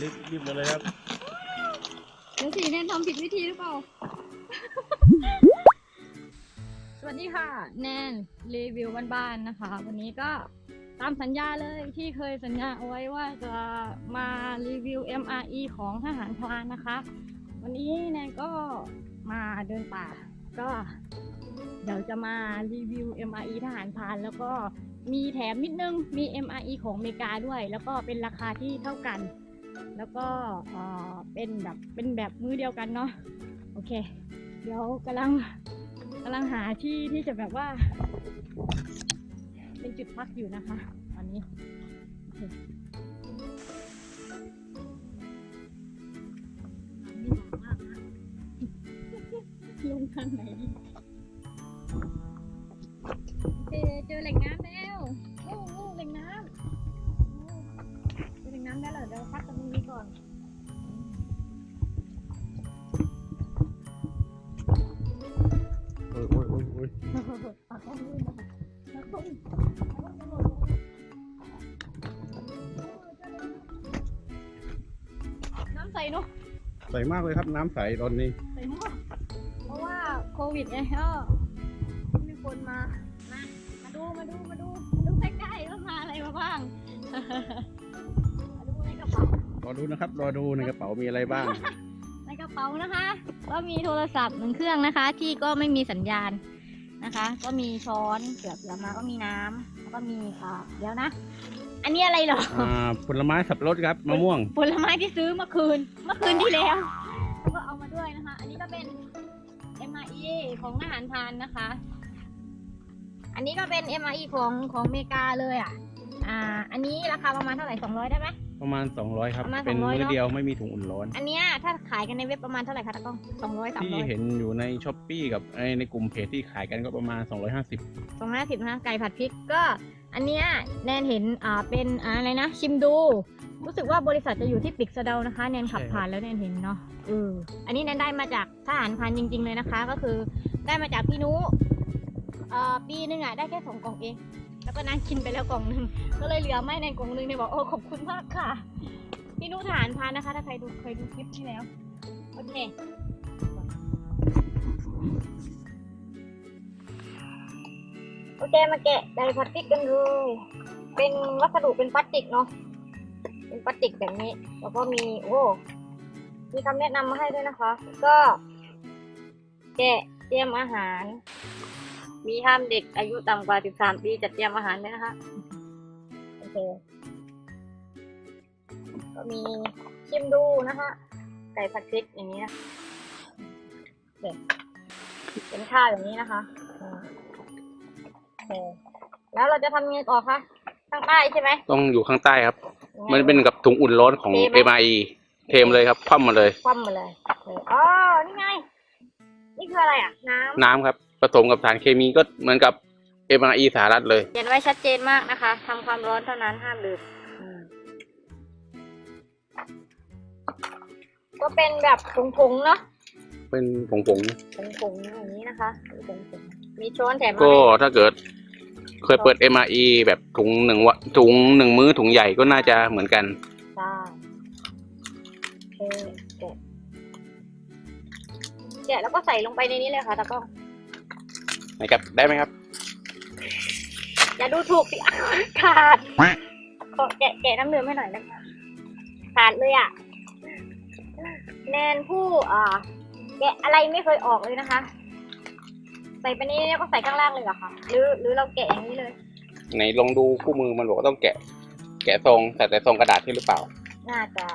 รีบรีบมาเลยครับเดี๋ยวสิแนนทำผิดวิธีหรือเปล่า สวัสดีค่ะ แนนรีวิวบ้านๆนะคะ วันนี้ก็ตามสัญญาเลยที่เคยสัญญาเอาไว้ว่าจะมารีวิว MRE ของทหารพรานนะคะ วันนี้แนนก็มาเดินป่า ก็เดี๋ยวจะมารีวิว MRE ทหารพรานแล้วก็มีแถมนิดนึง มี MRE ของอเมริกาด้วย แล้วก็เป็นราคาที่เท่ากัน แล้วก็เป็นแบบเป็นแบบมือเดียวกันเนาะโอเค เดี๋ยวกำลังกำลังหาที่ที่จะแบบว่า เป็นจุดพักอยู่นะคะ ตอนนี้นี่หนาวมากนะลงทางไหนดีโอเคเจอแหล่งน้ำ เนาะใสมากเลยครับน้ำใสตอนนี้ ใสมากเพราะว่าโควิดไงก็ไม่มีคนมา มา มาดูมาดูมาดูมาดูใกล้ๆว่ามาอะไรมาบ้างมาดูในกระเป๋ารอดูนะครับรอดูในกระเป๋ามีอะไรบ้าง ในกระเป๋านะคะก็มีโทรศัพท์หนึ่งเครื่องนะคะ ที่ก็ไม่มีสัญญาณนะคะ ก็มีช้อนเสือเสือมาก็มีน้ำแล้วก็มีค่ะเดี๋ยวนะ อันนี้อะไรเหรอ อ่าผลไม้สับปะรดครับมะม่วง ผลไม้ที่ซื้อเมื่อคืน เมื่อคืนที่แล้ว ก็เอามาด้วยนะคะ อันนี้ก็เป็น MRE ของทหารพรานนะคะ อันนี้ก็เป็น MRE ของของอเมริกาเลยอะ อ่า อันนี้ราคาประมาณเท่าไหร่200 ได้ไหม ประมาณ 200 ครับ ประมาณเป็น200มื้อเนอะ เดียวไม่มีถุงอุ่นร้อน อันเนี้ยถ้าขายกันในเว็บประมาณเท่าไหร่คะตะกล้องสองร้อยสามที่ร้อยเห็นอยู่ในช้อปปีกับไอ้ในกลุ่มเพจที่ขายกันก็ประมาณ 250 สองร้อยห้าสิบนะไก่ผัดพริกก็ อันเนี้ยแนนเห็นอ่าเป็นอ่าอะไรนะชิมดู รู้สึกว่าบริษัทจะอยู่ที่ปิกสะเดานะคะ แนนขับใช่ครับผ่านแล้วแนนเห็นเนาะเอออันนี้แนนได้มาจากทหารพรานจริง ๆเลยนะคะ ก็คือได้มาจากพี่นุเอ่อปีนึงอะได้แค่สองกล่องเอง แล้วก็นั่งกินไปแล้วกล่องหนึ่งก็เลยเหลือไม่ในกล่องหนึงเนี่ยบอกโอ้ขอบคุณมากค่ะ พี่นุทหารพรานนะคะ ถ้าใครดูเคยดูคลิปที่แล้วโอเค โอเคมาแกะไดพลาสติกกันเลย เป็นวัสดุเป็นพลาสติกเนาะ เป็นพลาสติกแบบนี้ แล้วก็มีโอ้มีคำแนะนำมาให้ด้วยนะคะ ก็ แกะเตรียมอาหาร มีห้ามเด็กอายุต่ำกว่า 13 ปีจัดเตรียมอาหารด้วยนะคะ โอเค ก็มีชิมดูนะคะ ไก่ผัดพริกอย่างนี้นะเป็นข้าวอย่างนี้นะคะ เคแล้วเราจะทำยังไงต่อคะข้างใต้ใช่ไหมต้องอยู่ข้างใต้ครับ ยังไง มันเป็นกับถุงอุ่นร้อนของ เทไหม MRE เทมเลยครับ คว่ำมาเลย คว่ำมาเลยโอเคอ๋อนี่ไง นี่คืออะไรอะ น้น้ำครับ ผสมกับสารเคมีก็เหมือนกับ MRE สหรัฐเลยำเขียนไว้ชัดเจนมากนะคะทำความร้อนเท่านั้นห้ามดื่มอืมก็เป็นแบบผงๆเนาะเป็นผงผงๆอย่างนี้นะคะมีผงๆ มีช้อนแถมๆมาก็ให้ถ้าเกิดเคยเปิด MRE แบบถุงหนึ่งวะถุงหนึ่งมื้อถุงใหญ่ก็น่าจะเหมือนกัน ได้โอเคแกะแกะแล้วก็ใส่ลงไปในนี้เลยค่ะตากล้อง นะครับ ได้ไหมครับ อย่าดูถูกสิ ขาดขอแกะแกะน้ำดื่มให้หน่อยนะคะ ขาดเลยอะ แนนผู้อ่าแกะอะไรไม่เคยออกเลยนะคะ ใส่ไปนี้แล้วก็ใส่ข้างล่างเลยเหรอคะหรือหรือเราแกะอย่างนี้เลยไหนลองดูคู่มือมันบอกว่าต้องแกะ แกะซองใส่แต่ซองกระดาษที่หรือเปล่าน่าจะ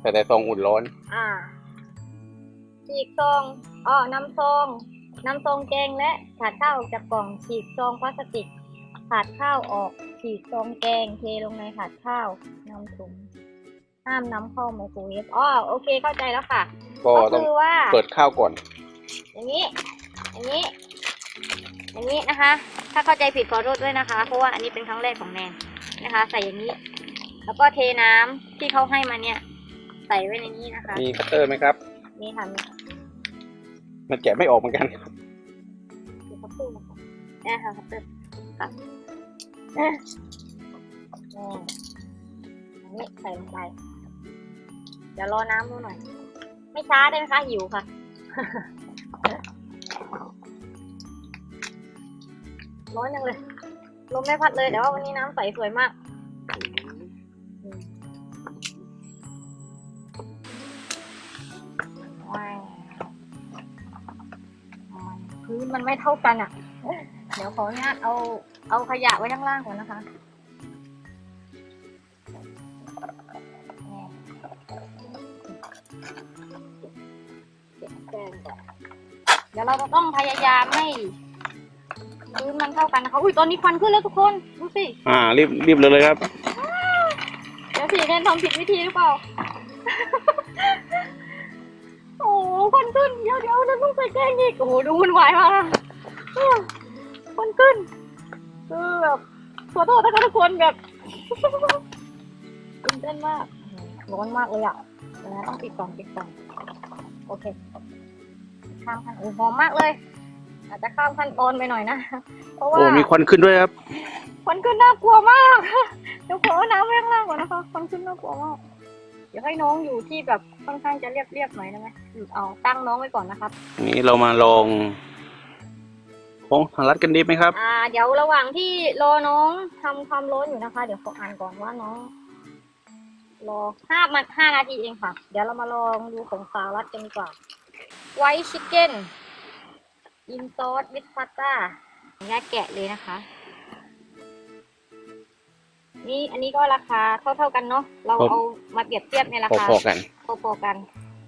ใส่แต่ซองอุ่นร้อน อ่าฉีกซองอ๋อนำซองนำซองแกงและถาดข้าวออกจากกล่องฉีกซองพลาสติกถาดข้าวออกฉีกซองแกงเทลงในถาดข้าวนำถุงห้ามนำเข้าไมโครเวฟอ๋อโอเคเข้าใจแล้วค่ะ ก็ก็ต้องคือว่าเปิดข้าวก่อน อย่างนี้ อย่างนี้ อย่างนี้นะคะ ถ้าเข้าใจผิดขอโทษด้วยนะคะ เพราะว่าอันนี้เป็นครั้งแรกของแนนนะคะ ใส่อย่างนี้ แล้วก็เทน้ำที่เขาให้มาเนี่ย ใส่ไว้ในนี้นะคะ มีคัตเตอร์ไหมครับ นี่ค่ะนี่ค่ะมันแกะไม่ออกเหมือนกันครับคือคัตเตอร์นะคะนี่ค่ะคัตเตอร์ค่ะอะนี่อันนี้ใส่ลงไปเดี๋ยวรอน้ำดูหน่อย ไม่ช้าได้ไหมคะหิวค่ะ ร้อนยังเลย ลมไม่พัดเลยแต่ว่าวันนี้น้ำใสสวยมาก พื้นมันไม่เท่ากันอะ เดี๋ยวขออนุญาตเอาเอาขยะไว้ข้างล่างก่อนนะคะเก็บแกงก่อนเดี๋ยวเราจะต้องพยายามให้ พื้นมันเท่ากันนะคะอุ้ยตอนนี้ควันขึ้นแล้วทุกคนดูสิอ่า รีบรีบเลยเลยครับ เดี๋ยวสิเนนทำผิดวิธีหรือเปล่า โอ้โหควันขึ้นเดี๋ยวเดี๋ยวนั่นต้องใส่แกงอีกโอ้โหดูมันไหวายมากอะเนี่ยควันขึ้นคือแบบขอโทษนะคะทุกคนแบบตื่นเต้นมากร้อนมากเลยอะเดี๋ยวนะต้องปิดก่อนปิดก่อนโอเคข้ามขั้นโอ้หอมมากเลย อาจจะข้ามขั้นตอนไปหน่อยนะ เพราะว่าโอ้มีควันขึ้นด้วยครับ ควันขึ้นน่ากลัวมากเดี๋ยวขอเอาน้ำไว้ข้างล่างก่อนนะคะควันขึ้นน่ากลัวมากเดี๋ยวให้น้องอยู่ที่แบบค่อนข้างจะเรียบเรียบๆหน่อยได้ไหมอืมเอาตั้งน้องไว้ก่อนนะครับ นี่เรามาลองของทางรัดกันดีไหมครับ อ่า เดี๋ยวระหว่างที่รอน้องทำความร้อนอยู่นะคะ เดี๋ยวขออ่านก่อนว่าน้อง รอห้ามาห้านาทีเองค่ะ เดี๋ยวเรามาลองดูของสารัดกันดีกว่าไวท์ชิคเก้น อินซอสวิสพาสต้าแยกแกะเลยนะคะ นี่อันนี้ก็ราคาเท่าๆกันเนาะเราครับเอามาเปรียบเทียบในราพคาอๆกันพอๆกัน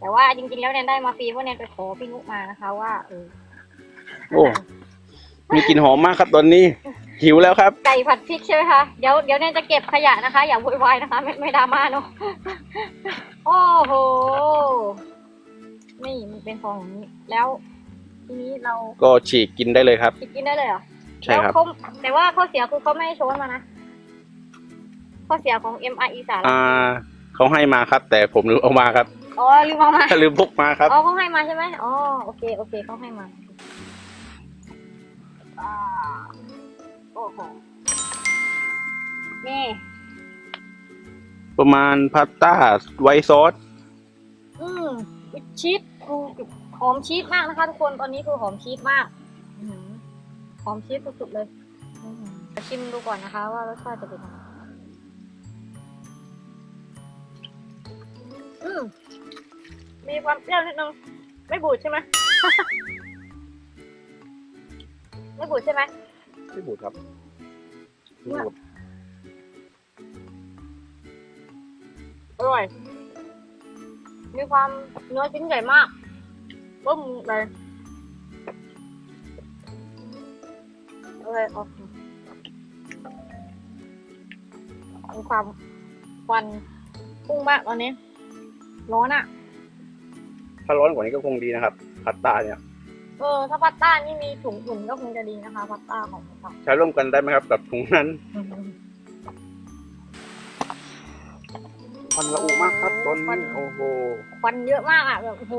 แต่ว่าจริงๆแล้วเนี่ยได้มาฟรีเพราะเนี่ยไปขอพี่นุมานะคะ ว่าเออโอ้มีกลิ่นหอมมากครับตอนนี้ หิวแล้วครับ ไก่ผัดพริกใช่ไหมคะเดี๋ยวเดี๋ยวเนี่ยจะเก็บขยะนะคะ อย่าโวยวายนะคะ ไม่ไม่ดราม่าเนาะโอ้โหนี่มันเป็นฟองอย่างนี้แล้ว ทีนี้เราก็ฉีกกินได้เลยครับคิดกินได้เลยเหรอใช่ครับ แล้วเขาแต่ว่าข้อเสียคือเขาไม่ให้โชนมานะ ข้อเสียของ MRE สาระอ่าเขาให้มาครับ แต่ผมลืมเอามาครับ อ๋อลืมเอามาถ้าลืมพกมาครับ อ๋อเขาให้มาใช่ไหมอ๋อโอเคโอเคเขาให้มาอ่าโอ้โหนี่ประมาณพาสต้าไวท์ซอส อืมชีสกู หอมชีสมากนะคะทุกคนตอนนี้คือหอมชีสมากอื้อหือหอมชีสสุดๆเลยอื้อหือจะชิมดูก่อนนะคะว่ารสชาติจะเป็นยังไงอืมมีความเปรี้ยวนิดนึงไม่บูดใช่ไหมไม่บูดใช่ไหมไม่บูดครับไม่บูดอร่อย มีความเนื้อชิ้นใหญ่มาก ปุ้มเลยโอเคโอเคมีความควันพุ่งมากตอนนี้ ร้อนอะ ถ้าร้อนกว่านี้ก็คงดีนะครับพาสต้าเนี่ย เออ ถ้าพัตต้านี่มีถุงอุ่นก็คงจะดีนะคะพัตต้าของเราใช้ร่วมกันได้ไหมครับกับถุงนั้นควันละอุมากครับตอนนี้โอ้โหควันเยอะมากอะแบบโอ้โห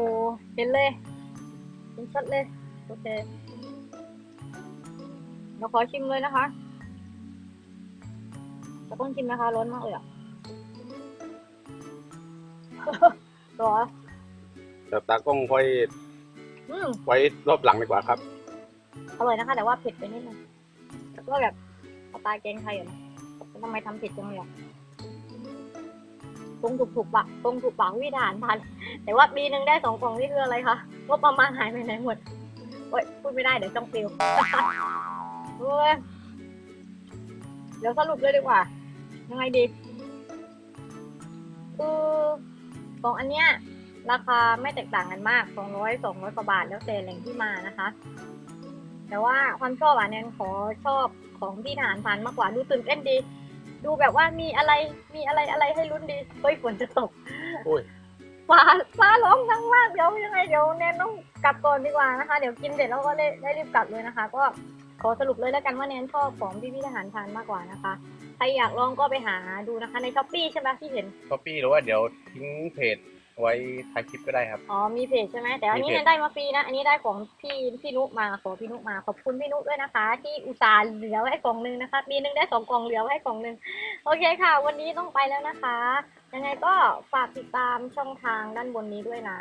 เห็นเลย เห็นชัดเลย โอเคเดี๋ยวขอชิมเลยนะคะจะต้องชิมนะคะ ร้อนมากเลยอะร้อนแต่ตากล้องค่อยอืมไว้รอบหลังดีกว่าครับ อร่อยนะคะ แต่ว่าเผ็ดไปนิดนึงแล้วก็แบบสไตล์แกงไทยอะนะแต่ทำไมทำเผ็ดจังเลยอะตรงถูกถูกๆปะตรงถูกปากวิธานพันแต่ว่าปีหนึ่งได้สองกล่องนี่คืออะไรคะ ว่าประมาณหายไปไหนหมดโอ๊ยพูดไม่ได้เดี๋ยวจ้องปิวโอ้ยเดี๋ยวสรุปเลยดีกว่า ยังไงดีคือสองอันเนี้ยราคาไม่แตกต่างกันมากสองร้อยสองร้อยกว่าบาทแล้วแต่แหล่งที่มานะคะ แต่ว่าความชอบอะแนนขอชอบของที่ทหารพรานมากกว่าดูตื่นเต้นดี ดูแบบว่ามีอะไรมีอะไรอะไรให้ลุ้นดี เฮ้ยฝนจะตก โอ้ย ฟ้าฟ้าร้องดังมากเดี๋ยวยังไงเดี๋ยวแนนต้องกลับก่อนดีกว่านะคะ เดี๋ยวกินเสร็จแล้วก็ได้ได้รีบกลับเลยนะคะ ก็ขอสรุปเลยแล้วกันว่าแนนชอบของพี่พี่ทหารพรานมากกว่านะคะ ใครอยากลองก็ไปหาดูนะคะในช้อปปี้ใช่ไหมที่เห็นป๊อปปี้หรือว่าเดี๋ยวทิ้งเพจไว้ท้ายคลิปก็ได้ครับ อ๋อมีเพจใช่ไหมแต่อันนี้มีเพจ แนนได้มาฟรีนะ อันนี้ได้ของพี่พี่นุมาขอพี่นุมาขอบคุณพี่นุด้วยนะคะ ที่อุตส่าห์เหลือไว้กล่องหนึงนะคะปีหนึงได้สองกล่องเหลือไว้กล่องหนึงโอเคค่ะ วันนี้ต้องไปแล้วนะคะ ยังไงก็ฝากติดตามช่องทางด้านบนนี้ด้วยนะ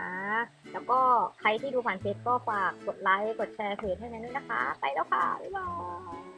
แล้วก็ใครที่ดูผ่านเพจก็ฝากกดไลค์ กดแชร์เพจให้แนนด้วยนะคะ ไปแล้วค่ะ บ๊ายบาย